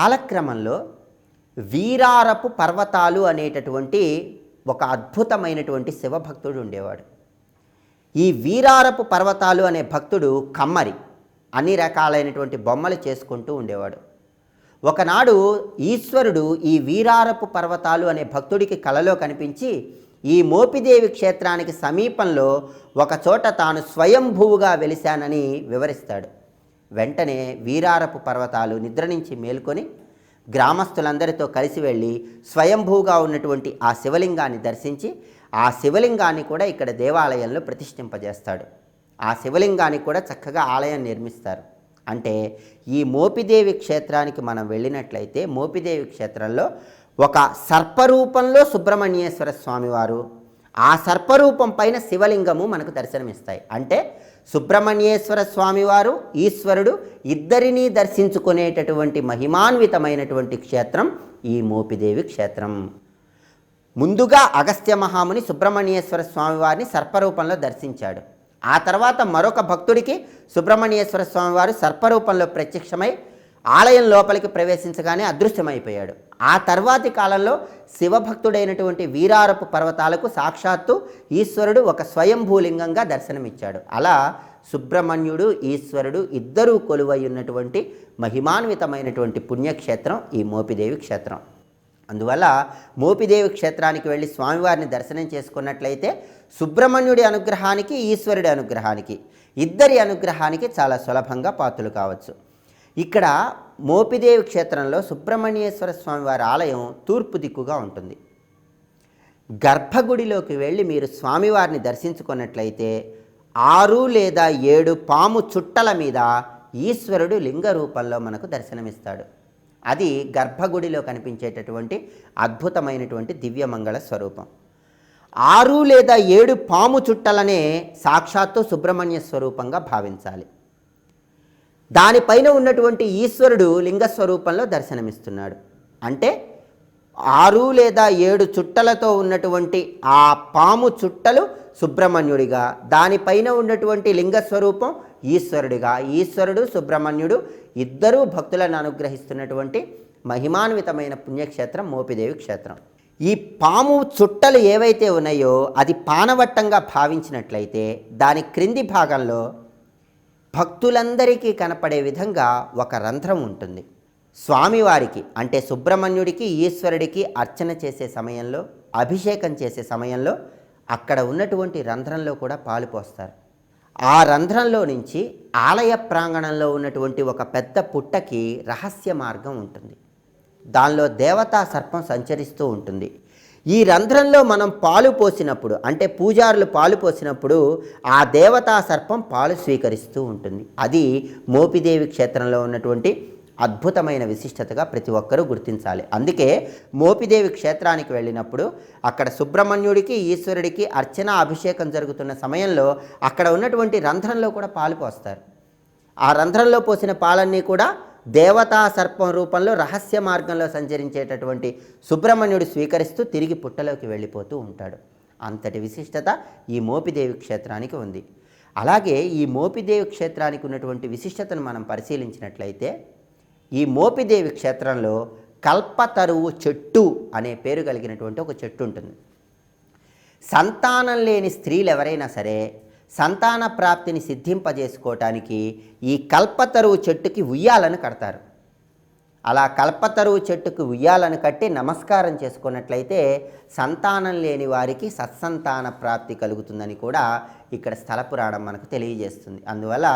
కాలక్రమంలో వీరారపు పర్వతాలు అనేటటువంటి ఒక అద్భుతమైనటువంటి శివభక్తుడు ఉండేవాడు. ఈ వీరారపు పర్వతాలు అనే భక్తుడు కమ్మరి అన్ని రకాలైనటువంటి బొమ్మలు చేసుకుంటూ ఉండేవాడు. ఒకనాడు ఈశ్వరుడు ఈ వీరారపు పర్వతాలు అనే భక్తుడికి కలలో కనిపించి ఈ మోపిదేవి క్షేత్రానికి సమీపంలో ఒక చోట తాను స్వయంభూవుగా వెలిశానని వివరిస్తాడు. వెంటనే వీరారపు పర్వతాలు నిద్ర నుంచి మేల్కొని గ్రామస్తులందరితో కలిసి వెళ్ళి స్వయంభూగా ఉన్నటువంటి ఆ శివలింగాన్ని దర్శించి ఆ శివలింగాన్ని కూడా ఇక్కడ దేవాలయంలో ప్రతిష్ఠింపజేస్తాడు. ఆ శివలింగానికి కూడా చక్కగా ఆలయం నిర్మిస్తారు. అంటే ఈ మోపిదేవి క్షేత్రానికి మనం వెళ్ళినట్లయితే మోపిదేవి క్షేత్రంలో ఒక సర్పరూపంలో సుబ్రహ్మణ్యేశ్వర స్వామివారు ఆ సర్పరూపం పైన శివలింగము మనకు దర్శనమిస్తాయి. అంటే సుబ్రహ్మణ్యేశ్వర స్వామివారు ఈశ్వరుడు ఇద్దరినీ దర్శించుకునేటటువంటి మహిమాన్వితమైనటువంటి క్షేత్రం ఈ మోపిదేవి క్షేత్రం. ముందుగా అగస్త్య మహాముని సుబ్రహ్మణ్యేశ్వర స్వామివారిని సర్పరూపంలో దర్శించాడు. ఆ తర్వాత మరొక భక్తుడికి సుబ్రహ్మణ్యేశ్వర స్వామివారు సర్పరూపంలో ప్రత్యక్షమై ఆలయం లోపలికి ప్రవేశించగానే అదృశ్యమైపోయాడు. ఆ తర్వాతి కాలంలో శివభక్తుడైనటువంటి వీరారపు పర్వతాలకు సాక్షాత్తు ఈశ్వరుడు ఒక స్వయంభూలింగంగా దర్శనమిచ్చాడు. అలా సుబ్రహ్మణ్యుడు ఈశ్వరుడు ఇద్దరూ కొలువై ఉన్నటువంటి మహిమాన్వితమైనటువంటి పుణ్యక్షేత్రం ఈ మోపిదేవి క్షేత్రం. అందువల్ల మోపిదేవి క్షేత్రానికి వెళ్ళి స్వామివారిని దర్శనం చేసుకున్నట్లయితే సుబ్రహ్మణ్యుడి అనుగ్రహానికి ఈశ్వరుడి అనుగ్రహానికి ఇద్దరి అనుగ్రహానికి చాలా సులభంగా పాత్రలు కావచ్చు. ఇక్కడ మోపిదేవి క్షేత్రంలో సుబ్రహ్మణ్యేశ్వర స్వామివారి ఆలయం తూర్పు దిక్కుగా ఉంటుంది. గర్భగుడిలోకి వెళ్ళి మీరు స్వామివారిని దర్శించుకున్నట్లయితే ఆరు లేదా ఏడు పాము చుట్టల మీద ఈశ్వరుడు లింగ రూపంలో మనకు దర్శనమిస్తాడు. అది గర్భగుడిలో కనిపించేటటువంటి అద్భుతమైనటువంటి దివ్యమంగళ స్వరూపం. ఆరు లేదా ఏడు పాము చుట్టలనే సాక్షాత్తు సుబ్రహ్మణ్య స్వరూపంగా భావించాలి. దానిపైన ఉన్నటువంటి ఈశ్వరుడు లింగ స్వరూపంలో దర్శనమిస్తున్నాడు. అంటే ఆరు లేదా ఏడు చుట్టలతో ఉన్నటువంటి ఆ పాము చుట్టలు సుబ్రహ్మణ్యుడిగా దానిపైన ఉన్నటువంటి లింగ స్వరూపం ఈశ్వరుడిగా. ఈశ్వరుడు సుబ్రహ్మణ్యుడు ఇద్దరూ భక్తులను అనుగ్రహిస్తున్నటువంటి మహిమాన్వితమైన పుణ్యక్షేత్రం మోపిదేవి క్షేత్రం. ఈ పాము చుట్టలు ఏవైతే ఉన్నాయో అది పానవట్టంగా భావించినట్లయితే దాని క్రింది భాగంలో భక్తులందరికీ కనపడే విధంగా ఒక రంధ్రం ఉంటుంది. స్వామివారికి అంటే సుబ్రహ్మణ్యుడికి ఈశ్వరుడికి అర్చన చేసే సమయంలో అభిషేకం చేసే సమయంలో అక్కడ ఉన్నటువంటి రంధ్రంలో కూడా పాలు పోస్తారు. ఆ రంధ్రంలో నుంచి ఆలయ ప్రాంగణంలో ఉన్నటువంటి ఒక పెద్ద పుట్టకి రహస్య మార్గం ఉంటుంది. దానిలో దేవతా సర్పం సంచరిస్తూ ఉంటుంది. ఈ రంధ్రంలో మనం పాలు పోసినప్పుడు అంటే పూజారులు పాలు పోసినప్పుడు ఆ దేవతా సర్పం పాలు స్వీకరిస్తూ ఉంటుంది. అది మోపిదేవి క్షేత్రంలో ఉన్నటువంటి అద్భుతమైన విశిష్టతగా ప్రతి ఒక్కరూ గుర్తించాలి. అందుకే మోపిదేవి క్షేత్రానికి వెళ్ళినప్పుడు అక్కడ సుబ్రహ్మణ్యుడికి ఈశ్వరుడికి అర్చన అభిషేకం జరుగుతున్న సమయంలో అక్కడ ఉన్నటువంటి రంధ్రంలో కూడా పాలు పోస్తారు. ఆ రంధ్రంలో పోసిన పాలన్నీ కూడా దేవతా సర్పం రూపంలో రహస్య మార్గంలో సంచరించేటటువంటి సుబ్రహ్మణ్యుడు స్వీకరిస్తూ తిరిగి పుట్టలోకి వెళ్ళిపోతూ ఉంటాడు. అంతటి విశిష్టత ఈ మోపిదేవి క్షేత్రానికి ఉంది. అలాగే ఈ మోపిదేవి క్షేత్రానికి ఉన్నటువంటి విశిష్టతను మనం పరిశీలించినట్లయితే ఈ మోపిదేవి క్షేత్రంలో కల్పతరువు చెట్టు అనే పేరు కలిగినటువంటి ఒక చెట్టు ఉంటుంది. సంతానం లేని స్త్రీలు ఎవరైనా సరే సంతాన ప్రాప్తిని సిద్ధింపజేసుకోవటానికి ఈ కల్పతరువు చెట్టుకి ఉయ్యాలను కడతారు. అలా కల్పతరువు చెట్టుకు ఉయ్యాలను కట్టి నమస్కారం చేసుకున్నట్లయితే సంతానం లేని వారికి సత్సంతాన ప్రాప్తి కలుగుతుందని కూడా ఇక్కడ స్థల పురాణం మనకు తెలియజేస్తుంది. అందువల్ల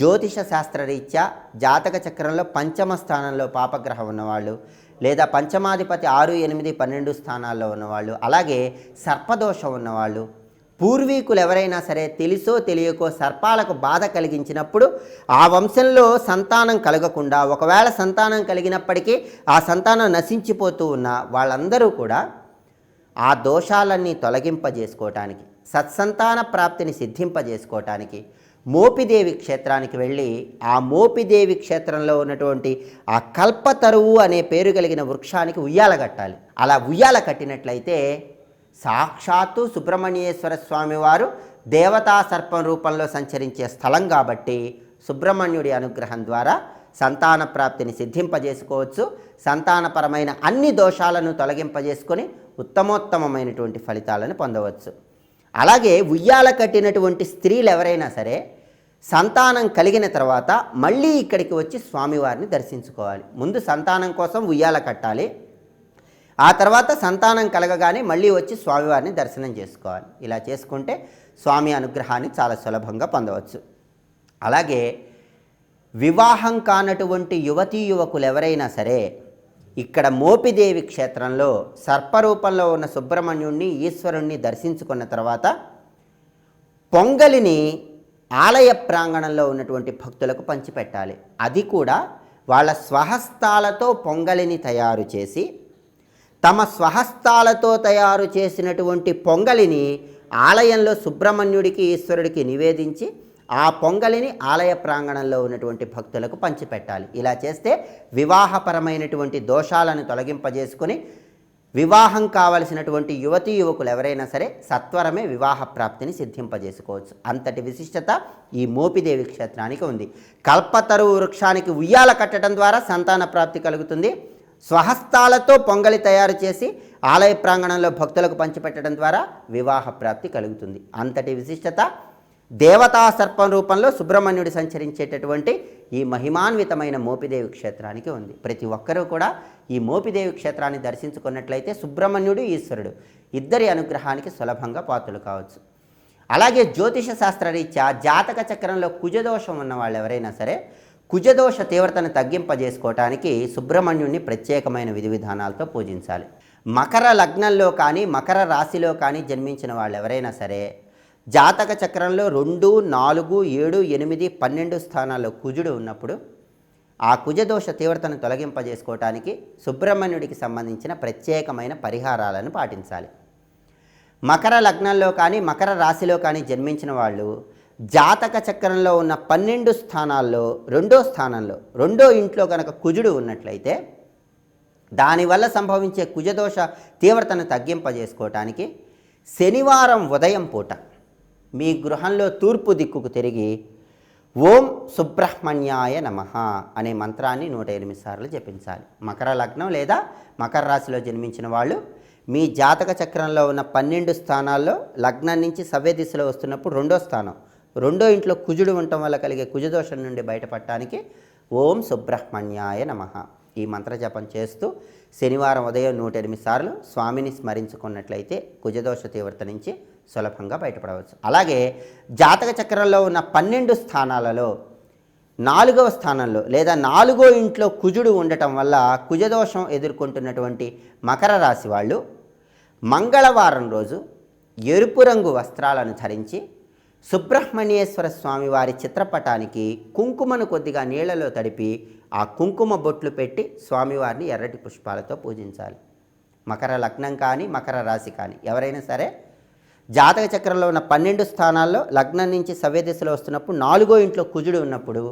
జ్యోతిష శాస్త్రరీత్యా జాతక చక్రంలో పంచమ స్థానంలో పాపగ్రహం ఉన్నవాళ్ళు లేదా పంచమాధిపతి ఆరు ఎనిమిది పన్నెండు స్థానాల్లో ఉన్నవాళ్ళు అలాగే సర్పదోషం ఉన్నవాళ్ళు పూర్వీకులు ఎవరైనా సరే తెలుసో తెలియకో సర్పాలకు బాధ కలిగించినప్పుడు ఆ వంశంలో సంతానం కలగకుండా ఒకవేళ సంతానం కలిగినప్పటికీ ఆ సంతానం నశించిపోతూ ఉన్న వాళ్ళందరూ కూడా ఆ దోషాలన్నీ తొలగింపజేసుకోవటానికి సత్సంతాన ప్రాప్తిని సిద్ధింపజేసుకోవటానికి మోపిదేవి క్షేత్రానికి వెళ్ళి ఆ మోపిదేవి క్షేత్రంలో ఉన్నటువంటి ఆ కల్పతరువు అనే పేరు కలిగిన వృక్షానికి ఉయ్యాల కట్టాలి. అలా ఉయ్యాల కట్టినట్లయితే సాక్షాత్తు సుబ్రహ్మణ్యేశ్వర స్వామి వారు దేవతా సర్పం రూపంలో సంచరించే స్థలం కాబట్టి సుబ్రహ్మణ్యుడి అనుగ్రహం ద్వారా సంతాన ప్రాప్తిని సిద్ధింపజేసుకోవచ్చు. సంతానపరమైన అన్ని దోషాలను తొలగింపజేసుకొని ఉత్తమోత్తమమైనటువంటి ఫలితాలను పొందవచ్చు. అలాగే ఉయ్యాల కట్టినటువంటి స్త్రీలు ఎవరైనా సరే సంతానం కలిగిన తర్వాత మళ్ళీ ఇక్కడికి వచ్చి స్వామివారిని దర్శించుకోవాలి. ముందు సంతానం కోసం ఉయ్యాల కట్టాలి. ఆ తర్వాత సంతానం కలగగానే మళ్ళీ వచ్చి స్వామివారిని దర్శనం చేసుకోవాలి. ఇలా చేసుకుంటే స్వామి అనుగ్రహాన్ని చాలా సులభంగా పొందవచ్చు. అలాగే వివాహం కానటువంటి యువతీ యువకులు ఎవరైనా సరే ఇక్కడ మోపిదేవి క్షేత్రంలో సర్పరూపంలో ఉన్న సుబ్రహ్మణ్యుణ్ణి ఈశ్వరుణ్ణి దర్శించుకున్న తర్వాత పొంగలిని ఆలయ ప్రాంగణంలో ఉన్నటువంటి భక్తులకు పంచిపెట్టాలి. అది కూడా వాళ్ళ స్వహస్తాలతో పొంగలిని తయారు చేసి తమ స్వహస్తాలతో తయారు చేసినటువంటి పొంగలిని ఆలయంలో సుబ్రహ్మణ్యుడికి ఈశ్వరుడికి నివేదించి ఆ పొంగలిని ఆలయ ప్రాంగణంలో ఉన్నటువంటి భక్తులకు పంచిపెట్టాలి. ఇలా చేస్తే వివాహపరమైనటువంటి దోషాలను తొలగింపజేసుకొని వివాహం కావలసినటువంటి యువతీ యువకులు ఎవరైనా సరే సత్వరమే వివాహ ప్రాప్తిని సిద్ధింపజేసుకోవచ్చు. అంతటి విశిష్టత ఈ మోపిదేవి క్షేత్రానికి ఉంది. కల్పతరువు వృక్షానికి ఉయ్యాల కట్టడం ద్వారా సంతాన ప్రాప్తి కలుగుతుంది. స్వహస్తాలతో పొంగలి తయారు చేసి ఆలయ ప్రాంగణంలో భక్తులకు పంచిపెట్టడం ద్వారా వివాహ ప్రాప్తి కలుగుతుంది. అంతటి విశిష్టత దేవతా సర్పం రూపంలో సుబ్రహ్మణ్యుడు సంచరించేటటువంటి ఈ మహిమాన్వితమైన మోపిదేవి క్షేత్రానికి ఉంది. ప్రతి ఒక్కరూ కూడా ఈ మోపిదేవి క్షేత్రాన్ని దర్శించుకున్నట్లయితే సుబ్రహ్మణ్యుడు ఈశ్వరుడు. ఇద్దరి అనుగ్రహానికి సులభంగా పాత్రలు కావచ్చు. అలాగే జ్యోతిష శాస్త్రరీత్యా జాతక చక్రంలో కుజదోషం ఉన్న వాళ్ళు ఎవరైనా సరే కుజదోష తీవ్రతను తగ్గింపజేసుకోవటానికి సుబ్రహ్మణ్యుణ్ణి ప్రత్యేకమైన విధి విధానాలతో పూజించాలి. మకర లగ్నంలో కానీ మకర రాశిలో కానీ జన్మించిన వాళ్ళు ఎవరైనా సరే జాతక చక్రంలో రెండు నాలుగు ఏడు ఎనిమిది పన్నెండు స్థానాల్లో కుజుడు ఉన్నప్పుడు ఆ కుజదోష తీవ్రతను తొలగింపజేసుకోవటానికి సుబ్రహ్మణ్యుడికి సంబంధించిన ప్రత్యేకమైన పరిహారాలను పాటించాలి. మకర లగ్నంలో కానీ మకర రాశిలో కానీ జన్మించిన వాళ్ళు జాతక చక్రంలో ఉన్న పన్నెండు స్థానాల్లో రెండో స్థానంలో రెండో ఇంట్లో కనుక కుజుడు ఉన్నట్లయితే దానివల్ల సంభవించే కుజదోష తీవ్రతను తగ్గింపజేసుకోవటానికి శనివారం ఉదయం పూట మీ గృహంలో తూర్పు దిక్కుకు తిరిగి ఓం సుబ్రహ్మణ్యాయ నమ అనే మంత్రాన్ని నూట ఎనిమిది సార్లు జపించాలి. మకర లగ్నం లేదా మకర రాశిలో జన్మించిన వాళ్ళు మీ జాతక చక్రంలో ఉన్న పన్నెండు స్థానాల్లో లగ్నం నుంచి సవ్య దిశలో వస్తున్నప్పుడు రెండో స్థానం రెండో ఇంట్లో కుజుడు ఉండటం వల్ల కలిగే కుజదోషం నుండి బయటపడటానికి ఓం సుబ్రహ్మణ్యాయ నమ. ఈ మంత్ర జపం చేస్తూ శనివారం ఉదయం నూట ఎనిమిది సార్లు స్వామిని స్మరించుకున్నట్లయితే కుజదోష తీవ్రత నుంచి సులభంగా బయటపడవచ్చు. అలాగే జాతక చక్రంలో ఉన్న పన్నెండు స్థానాలలో నాలుగవ స్థానంలో లేదా నాలుగో ఇంట్లో కుజుడు ఉండటం వల్ల కుజదోషం ఎదుర్కొంటున్నటువంటి మకర రాశి వాళ్ళు మంగళవారం రోజు ఎరుపు రంగు వస్త్రాలను ధరించి సుబ్రహ్మణ్యేశ్వర స్వామి వారి చిత్రపటానికి కుంకుమను కొద్దిగా నీళ్ళలో తడిపి ఆ కుంకుమ బొట్లు పెట్టి స్వామివారిని ఎర్రటి పుష్పాలతో పూజించాలి. మకర లగ్నం కానీ మకర రాశి కానీ ఎవరైనా సరే జాతక చక్రంలో ఉన్న పన్నెండు స్థానాల్లో లగ్నం నుంచి సవ్యదిశలో వస్తున్నప్పుడు నాలుగో ఇంట్లో కుజుడు ఉన్నప్పుడు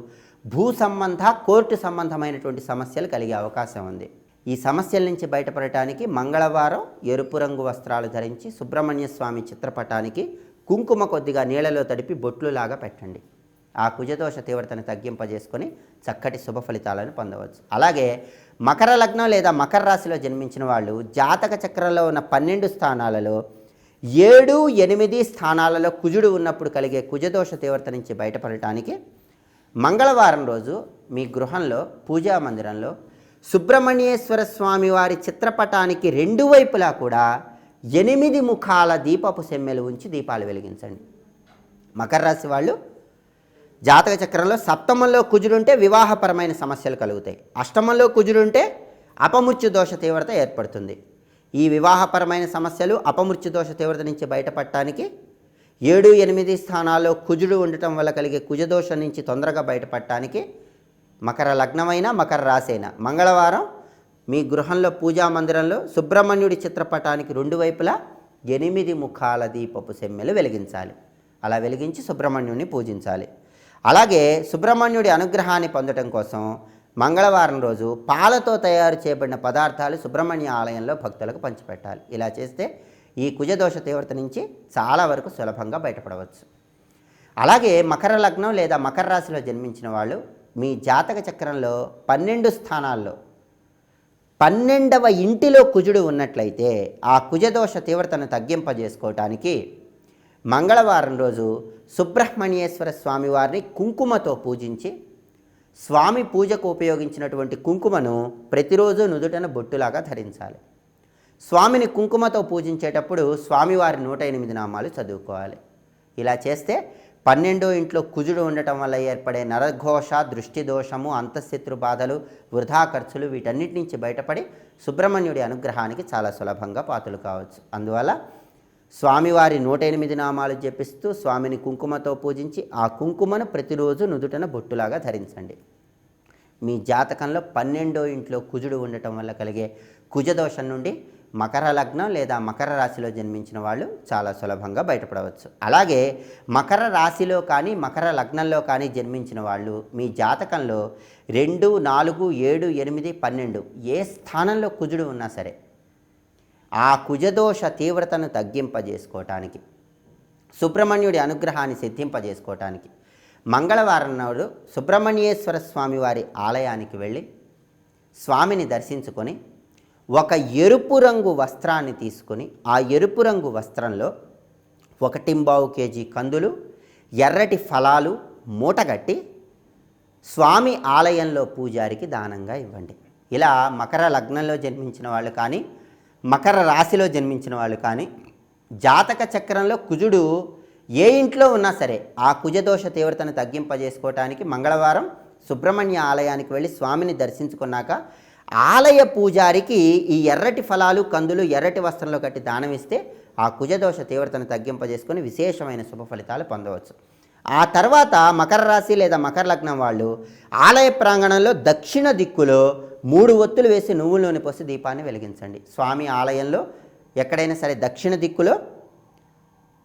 భూ సంబంధ కోర్టు సంబంధమైనటువంటి సమస్యలు కలిగే అవకాశం ఉంది. ఈ సమస్యల నుంచి బయటపడటానికి మంగళవారం ఎరుపు రంగు వస్త్రాలు ధరించి సుబ్రహ్మణ్య స్వామి చిత్రపటానికి కుంకుమ కొద్దిగా నీళ్ళలో తడిపి బొట్లులాగా పెట్టండి. ఆ కుజదోష తీవ్రతను తగ్గింపజేసుకొని చక్కటి శుభ ఫలితాలను పొందవచ్చు. అలాగే మకర లగ్నం లేదా మకర రాశిలో జన్మించిన వాళ్ళు జాతక చక్రంలో ఉన్న పన్నెండు స్థానాలలో ఏడు ఎనిమిది స్థానాలలో కుజుడు ఉన్నప్పుడు కలిగే కుజదోష తీవ్రత నుంచి బయటపడటానికి మంగళవారం రోజు మీ గృహంలో పూజా మందిరంలో సుబ్రహ్మణ్యేశ్వర స్వామి వారి చిత్రపటానికి రెండు వైపులా కూడా ఎనిమిది ముఖాల దీపపు సెమ్మెలు ఉంచి దీపాలు వెలిగించండి. మకర రాశి వాళ్ళు జాతక చక్రంలో సప్తమంలో కుజుడుంటే వివాహపరమైన సమస్యలు కలుగుతాయి. అష్టమంలో కుజుడుంటే అపమృత్యు దోష తీవ్రత ఏర్పడుతుంది. ఈ వివాహపరమైన సమస్యలు అపమృత్యు దోష తీవ్రత నుంచి బయటపడటానికి ఏడు ఎనిమిది స్థానాల్లో కుజుడు ఉండటం వల్ల కలిగే కుజదోషం నుంచి తొందరగా బయటపడటానికి మకర లగ్నమైన మకర రాశైన మంగళవారం మీ గృహంలో పూజా మందిరంలో సుబ్రహ్మణ్యుడి చిత్రపటానికి రెండు వైపులా ఎనిమిది ముఖాల దీపపు సెమ్మెలు వెలిగించాలి. అలా వెలిగించి సుబ్రహ్మణ్యుడిని పూజించాలి. అలాగే సుబ్రహ్మణ్యుడి అనుగ్రహాన్ని పొందటం కోసం మంగళవారం రోజు పాలతో తయారు చేయబడిన పదార్థాలు సుబ్రహ్మణ్య ఆలయంలో భక్తులకు పంచిపెట్టాలి. ఇలా చేస్తే ఈ కుజదోష తీవ్రత నుంచి చాలా వరకు సులభంగా బయటపడవచ్చు. అలాగే మకర లగ్నం లేదా మకర రాశిలో జన్మించిన వాళ్ళు మీ జాతక చక్రంలో పన్నెండు స్థానాల్లో పన్నెండవ ఇంటిలో కుజుడు ఉన్నట్లయితే ఆ కుజదోష తీవ్రతను తగ్గింపజేసుకోవటానికి మంగళవారం రోజు సుబ్రహ్మణ్యేశ్వర స్వామి వారిని కుంకుమతో పూజించి స్వామి పూజకు ఉపయోగించినటువంటి కుంకుమను ప్రతిరోజు నుదుటన బొట్టులాగా ధరించాలి. స్వామిని కుంకుమతో పూజించేటప్పుడు స్వామివారి నూట ఎనిమిది నామాలు చదువుకోవాలి. ఇలా చేస్తే పన్నెండో ఇంట్లో కుజుడు ఉండటం వల్ల ఏర్పడే నరఘోష దృష్టి దోషము అంతఃశత్రు బాధలు వృధా ఖర్చులు వీటన్నిటి నుంచి బయటపడి సుబ్రహ్మణ్యుడి అనుగ్రహానికి చాలా సులభంగా పాత్రలు కావచ్చు. అందువల్ల స్వామివారి నూట ఎనిమిది నామాలు జపిస్తూ స్వామిని కుంకుమతో పూజించి ఆ కుంకుమను ప్రతిరోజు నుదుటన బొట్టులాగా ధరించండి. మీ జాతకంలో పన్నెండో ఇంట్లో కుజుడు ఉండటం వల్ల కలిగే కుజదోషం నుండి మకర లగ్నం లేదా మకర రాశిలో జన్మించిన వాళ్ళు చాలా సులభంగా బయటపడవచ్చు. అలాగే మకర రాశిలో కానీ మకర లగ్నంలో కానీ జన్మించిన వాళ్ళు మీ జాతకంలో రెండు నాలుగు ఏడు ఎనిమిది పన్నెండు ఏ స్థానంలో కుజుడు ఉన్నా సరే ఆ కుజదోష తీవ్రతను తగ్గింపజేసుకోవటానికి సుబ్రహ్మణ్యుడి అనుగ్రహాన్ని సిద్ధింపజేసుకోవటానికి మంగళవారం నాడు సుబ్రహ్మణ్యేశ్వర స్వామి వారి ఆలయానికి వెళ్ళి స్వామిని దర్శించుకొని ఒక ఎరుపు రంగు వస్త్రాన్ని తీసుకొని ఆ ఎరుపు రంగు వస్త్రంలో ఒకటింబావు కేజీ కందులు ఎర్రటి ఫలాలు మూటగట్టి స్వామి ఆలయంలో పూజారికి దానంగా ఇవ్వండి. ఇలా మకర లగ్నంలో జన్మించిన వాళ్ళు కానీ మకర రాశిలో జన్మించిన వాళ్ళు కానీ జాతక చక్రంలో కుజుడు ఏ ఇంట్లో ఉన్నా సరే ఆ కుజదోష తీవ్రతను తగ్గింపజేసుకోవటానికి మంగళవారం సుబ్రహ్మణ్య ఆలయానికి వెళ్ళి స్వామిని దర్శించుకున్నాక ఆలయ పూజారికి ఈ ఎర్రటి ఫలాలు కందులు ఎర్రటి వస్త్రంలో కట్టి దానం ఇస్తే ఆ కుజదోష తీవ్రతను తగ్గింపజేసుకొని విశేషమైన శుభ ఫలితాలు పొందవచ్చు. ఆ తర్వాత మకర రాశి లేదా మకర లగ్నం వాళ్ళు ఆలయ ప్రాంగణంలో దక్షిణ దిక్కులో మూడు ఒత్తులు వేసి నువ్వుల్లోని పోసి దీపాన్ని వెలిగించండి. స్వామి ఆలయంలో ఎక్కడైనా సరే దక్షిణ దిక్కులో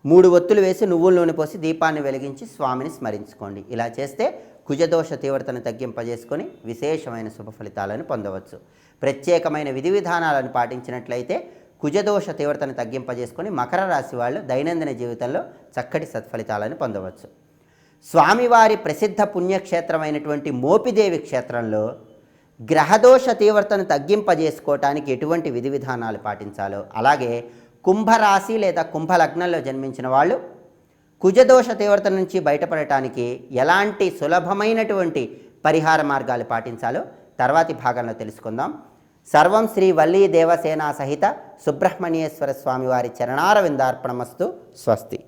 మూడు ఒత్తులు వేసి నువ్వుల నూనె పోసి దీపాన్ని వెలిగించి స్వామిని స్మరించుకోండి. ఇలా చేస్తే కుజదోష తీవ్రతను తగ్గింపజేసుకొని విశేషమైన శుభ ఫలితాలను పొందవచ్చు. ప్రత్యేకమైన విధి విధానాలను పాటించినట్లయితే కుజదోష తీవ్రతను తగ్గింపజేసుకొని మకర రాశి వాళ్ళు దైనందిన జీవితంలో చక్కటి సత్ఫలితాలను పొందవచ్చు. స్వామివారి ప్రసిద్ధ పుణ్యక్షేత్రమైనటువంటి మోపిదేవి క్షేత్రంలో గ్రహదోష తీవ్రతను తగ్గింపజేసుకోవటానికి ఎటువంటి విధి విధానాలు పాటించాలో అలాగే కుంభరాశి లేదా కుంభలగ్నంలో జన్మించిన వాళ్ళు కుజదోష తీవ్రత నుంచి బయటపడటానికి ఎలాంటి సులభమైనటువంటి పరిహార మార్గాలు పాటించాలో తర్వాతి భాగంలో తెలుసుకుందాం. సర్వం శ్రీ వల్లీ దేవసేన సహిత సుబ్రహ్మణ్యేశ్వర స్వామివారి చరణారవిందార్పణమస్తు. స్వస్తి.